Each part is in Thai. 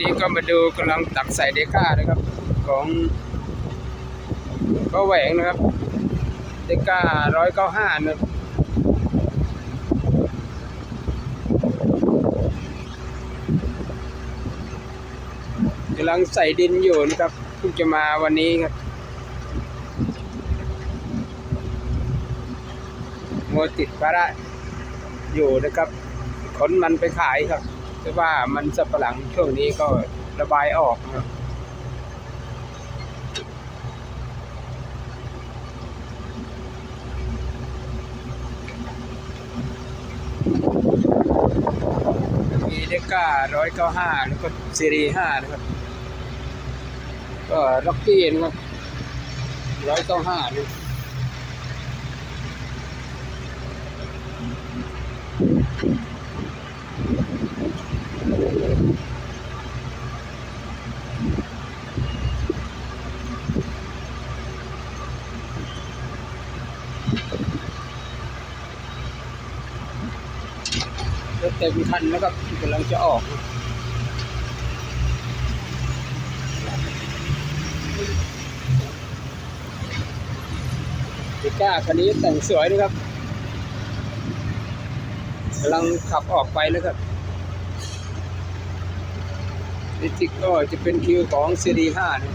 นี้ก็มาดูกำลังตักใส่เดก้านะครับ ของก็แหวงนะครับ เดก้าร้อยเก้าห้านะครับกำลังใส่ดินอยู่นะครับเพิ่งจะมาวันนี้ครับมัวติดภาระอยู่นะครับขนมันไปขายครับ แต่ว่ามันสับปะหลังช่วงนี้ก็ระบายออกนะมีเดก้าร้อยเก้าห้าแล้วก็ซีรีห้านะครับ ก็ล็อกกี้นะครับร้อยเก้าห้านี่ รถเต็มคันแล้วก็กำลังจะออกดิก้าคันนี้แต่งสวยนะครับกำลังขับออกไปแล้วครับ ดิจิกก็จะเป็นคิวของซีรีห้านะ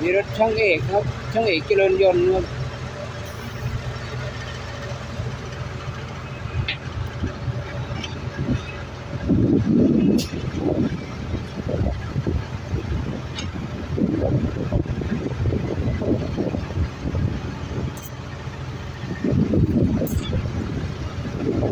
มีรถช่างเอกครับ ช่างเอกเจริญยนต์ครับ ค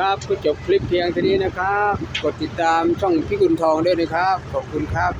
รับก็จบคลิปเพียงเท่านี้นะครับ กดติดตามช่องพี่กุลทองด้วยนะครับ ขอบคุณครับ